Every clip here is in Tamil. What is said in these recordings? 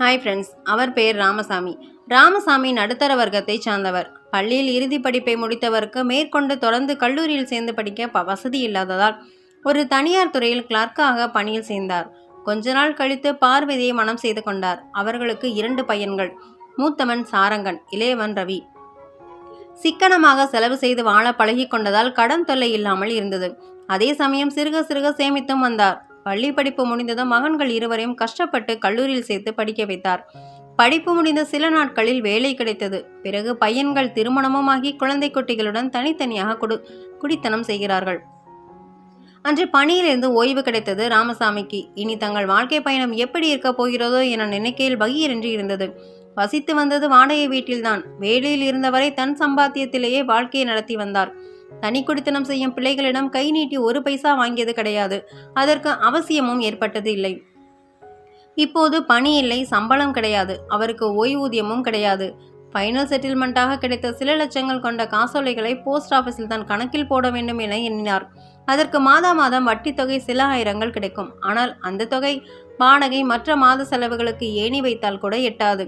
ஹாய் ஃப்ரெண்ட்ஸ் அவர் பெயர் ராமசாமி. ராமசாமி நடுத்தர வர்க்கத்தைச் சார்ந்தவர். பள்ளியில் இறுதி படிப்பை முடித்தவருக்கு மேற்கொண்டு தொடர்ந்து கல்லூரியில் சேர்ந்து படிக்க ப வசதி இல்லாததால் ஒரு தனியார் துறையில் கிளார்க்காக பணியில் சேர்ந்தார். கொஞ்ச நாள் கழித்து பார்வதியை மனம் செய்து கொண்டார். அவர்களுக்கு இரண்டு பையன்கள் மூத்தவன் சாரங்கன் இளையவன் ரவி. சிக்கனமாக செலவு செய்து வாழ பழகி கொண்டதால் கடன் தொல்லை இல்லாமல் இருந்தது. அதே சமயம் சிறுக சிறுக சேமித்தும் வந்தார். பள்ளி படிப்பு முடிந்ததும் மகன்கள் இருவரையும் கஷ்டப்பட்டு கல்லூரியில் சேர்த்து படிக்க வைத்தார். படிப்பு முடிந்த சில நாட்களில் வேலை கிடைத்தது. பிறகு பையன்கள் திருமணமும் ஆகி குழந்தை குட்டிகளுடன் தனித்தனியாக குடு குடித்தனம் செய்கிறார்கள். அன்று பணியிலிருந்து ஓய்வு கிடைத்தது ராமசாமிக்கு. இனி தங்கள் வாழ்க்கை பயணம் எப்படி இருக்கப் போகிறதோ என நினைக்கையில் பகீரென்று இருந்தது. வசித்து வந்தது வாடகை வீட்டில்தான். வேலையில் இருந்தவரை தன் சம்பாத்தியத்திலேயே வாழ்க்கையை நடத்தி வந்தார். தனி குடித்தனம் செய்யும் பிள்ளைகளிடம் கை நீட்டி ஒரு பைசா வாங்கியது கிடையாது. அதற்கு அவசியமும் ஏற்பட்டது இல்லை. இப்போது பணி இல்லை சம்பளம் கிடையாது அவருக்கு ஓய்வூதியமும் கிடையாது. ஃபைனல் செட்டில்மெண்ட்டாக கிடைத்த சில லட்சங்கள் கொண்ட காசோலைகளை போஸ்ட் ஆஃபீஸில் தான் கணக்கில் போட வேண்டும் என எண்ணினார். அதற்கு மாதா மாதம் வட்டி தொகை சில ஆயிரங்கள் கிடைக்கும். ஆனால் அந்த தொகை வாடகை மற்ற மாத செலவுகளுக்கு ஏணி வைத்தால் கூட எட்டாது.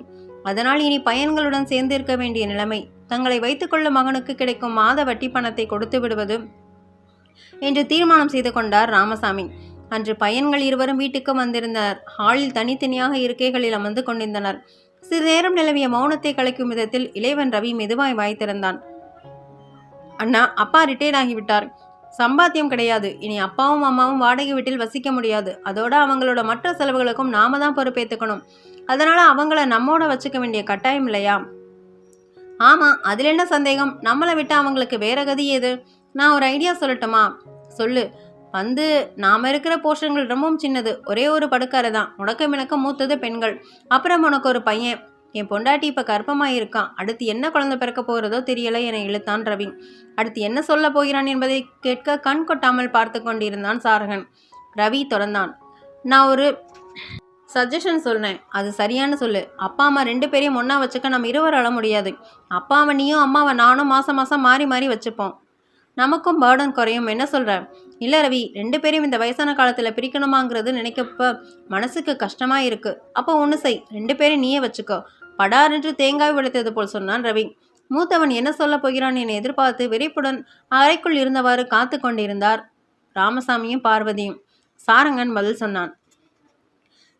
அதனால் இனி பையன்களுடன் சேர்ந்திருக்க வேண்டிய நிலைமை. தங்களை வைத்துக்கொள்ளும் மகனுக்கு கிடைக்கும் மாத வட்டி பணத்தை கொடுத்து விடுவது என்று தீர்மானம் செய்து கொண்டார் ராமசாமி. அன்று பையன்கள் இருவரும் வீட்டுக்கு வந்திருந்தனர் ஹாலில் தனித்தனியாக இருக்கைகளில் அமர்ந்து கொண்டிருந்தனர். சிறு நேரம் நிலவிய மௌனத்தை கலைக்கும் விதத்தில் இளைவன் ரவி மெதுவாய் வாய் திறந்தான் அண்ணா அப்பா ரிட்டையர் ஆகிவிட்டார். சம்பாத்தியம் கிடையாது. இனி அப்பாவும் அம்மாவும் வாடகை வீட்டில் வசிக்க முடியாது. அதோட அவங்களோட மற்ற செலவுகளுக்கும் நாம தான் பொறுப்பேற்றுக்கணும் அதனால அவங்கள நம்மோட வச்சுக்க வேண்டிய கட்டாயம் இல்லையா? ஆமா அதுல என்ன சந்தேகம்? நம்மளை விட்டு அவங்களுக்கு வேற கதி எது? நான் ஒரு ஐடியா சொல்லட்டுமா? சொல்லு. வந்து நாம இருக்கிற போர்ஷன்கள் ரொம்பவும் சின்னது. ஒரே ஒரு படுக்கறை தான் உனக்கு மினக்க மூத்தது பெண்கள். அப்புறம் உனக்கு ஒரு பையன். என் பொண்டாட்டி இப்போ கர்ப்பமாக இருக்கான் அடுத்து என்ன குழந்தை பிறக்க போகிறதோ தெரியலை என இழுத்தான் ரவி. அடுத்து என்ன சொல்ல போகிறான் என்பதை கேட்க கண் கொட்டாமல் பார்த்து கொண்டிருந்தான் சாரகன். ரவி தொடர்ந்தான். நான் ஒரு சஜஷன் சொன்னேன் அது சரியான சொல்லு. அப்பா அம்மா ரெண்டு பேரையும் ஒன்றா வச்சுக்க நம்ம இருவர் அழ முடியாது. அப்பாவை நீயும் அம்மாவை நானும் மாதம் மாதம் மாறி மாறி வச்சுப்போம். நமக்கும் பேர்டன் குறையும். என்ன சொல்கிற இல்லை ரவி ரெண்டு பேரையும் இந்த வயசான காலத்தில் பிரிக்கணுமாங்கிறது நினைக்கப்ப மனசுக்கு கஷ்டமாக இருக்குது அப்போ ஒன்று செய். ரெண்டு பேரையும் நீயே வச்சுக்கோ. படார் என்று தேங்காய் உடைத்தது போல் சொன்னான் ரவி. மூத்தவன் என்ன சொல்லப் போகிறான் என எதிர்பார்த்து விரைப்புடன் அறைக்குள் இருந்தவாறு காத்து கொண்டிருந்தார் ராமசாமியும் பார்வதியும். சாரங்கன் பதில் சொன்னான்.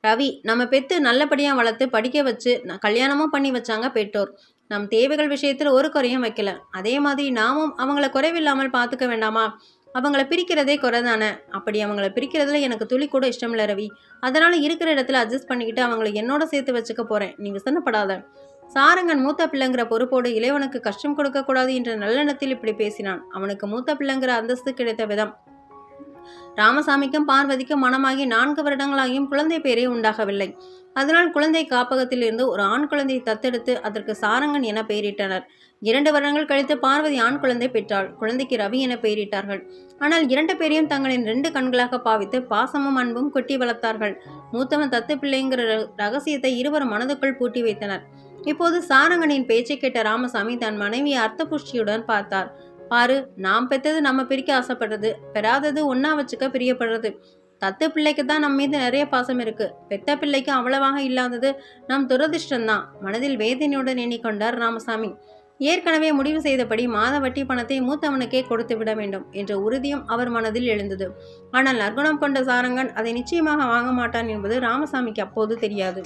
ரவி நம்ம பெத்து நல்லபடியாக வளர்த்து படிக்க வச்சு கல்யாணமும் பண்ணி வச்சாங்க பெற்றோர். நம் தேவைகள் விஷயத்தில் ஒரு குறையும் வைக்கல. அதே மாதிரி நாமும் அவங்கள குறைவில்லாமல் பார்த்துக்க வேண்டாமா? அவங்கள பிரிக்கிறதே குறை தானே அப்படி அவங்கள பிரிக்கிறதுல எனக்கு துளி கூட இஷ்டம் இல்லை ரவி. அதனால் இருக்கிற இடத்துல அட்ஜஸ்ட் பண்ணிக்கிட்டு அவங்கள என்னோட சேர்த்து வச்சுக்க போகிறேன் நீ விசனப்படாத சாரங்கன் மூத்த பிள்ளைங்கிற பொறுப்போடு இளைவனுக்கு கஷ்டம் கொடுக்கக்கூடாது என்ற நல்லெண்ணத்தில் இப்படி பேசினான். அவனுக்கு மூத்த பிள்ளைங்கிற அந்தஸ்து கிடைத்த விதம் ராமசாமிக்கும் பார்வதிக்கும் மனமாகி நான்கு வருடங்களாகியும் குழந்தை பேரே உண்டாகவில்லை. அதனால் குழந்தை காப்பகத்தில் இருந்து ஒரு ஆண் குழந்தையை தத்தெடுத்து அதற்கு சாரங்கன் என பெயரிட்டனர். இரண்டு வருடங்கள் கழித்து பார்வதி ஆண் குழந்தை பெற்றாள். குழந்தைக்கு ரவி என பெயரிட்டார்கள். ஆனால் இரண்டு பேரையும் தங்களின் ரெண்டு கண்களாக பாவித்து பாசமும் அன்பும் கொட்டி வளர்த்தார்கள். மூத்தவன் தத்து பிள்ளைங்கிற ர- ரகசியத்தை இருவர் மனதுக்குள் பூட்டி வைத்தனர். இப்போது சாரங்கனின் பேச்சை கேட்ட ராமசாமி தன் மனைவியை அர்த்தபுஷ்டியுடன் பார்த்தார். பாரு நாம் பெற்றது நம்ம பிரிக்க ஆசைப்படுறது. பெறாதது ஒன்றா வச்சுக்க பிரியப்படுறது. தத்து பிள்ளைக்கு தான் நம்ம மீது நிறைய பாசம் இருக்கு. பெத்த பிள்ளைக்கு அவ்வளவாக இல்லாதது நம் துரதிர்ஷ்டம்தான். மனதில் வேதனையுடன் எண்ணிக்கொண்டார் ராமசாமி. ஏற்கனவே முடிவு செய்தபடி மாத வட்டி பணத்தை மூத்தவனுக்கே கொடுத்து விட வேண்டும் என்ற உறுதியும் அவர் மனதில் எழுந்தது. ஆனால் நற்குணம் கொண்ட சாரங்கன் அதை நிச்சயமாக வாங்க மாட்டான் என்பது ராமசாமிக்கு அப்போது தெரியாது.